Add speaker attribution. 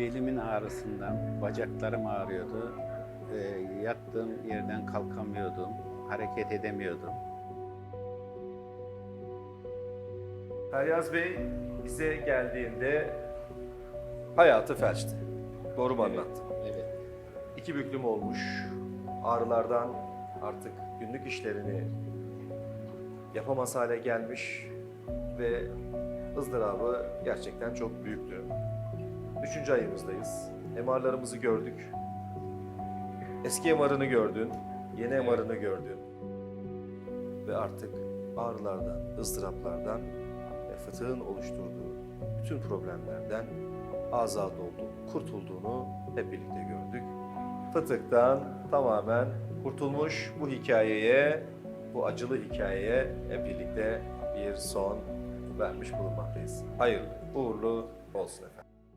Speaker 1: belimin ağrısından bacaklarım ağrıyordu. Ee, yattığım yerden kalkamıyordum. Hareket edemiyordum.
Speaker 2: Feryaz Bey bize geldiğinde hayatı felçti. Doğru mu anlattım?
Speaker 1: Evet.
Speaker 2: İki büklüm olmuş. Ağrılardan artık günlük işlerini yapamaz hale gelmiş ve ızdırabı gerçekten çok büyüktü. Üçüncü ayımızdayız. MR'larımızı gördük. Eski MR'ını gördün, yeni MR'ını gördün. Ve artık ağrılardan, ızdıraplardan ve fıtığın oluşturduğu bütün problemlerden azat olduğunu, kurtulduğunu hep birlikte gördük. Fıtıktan tamamen kurtulmuş bu hikayeye, bu acılı hikayeye hep birlikte bir son vermiş bulunmaktayız. Hayırlı, uğurlu olsun efendim.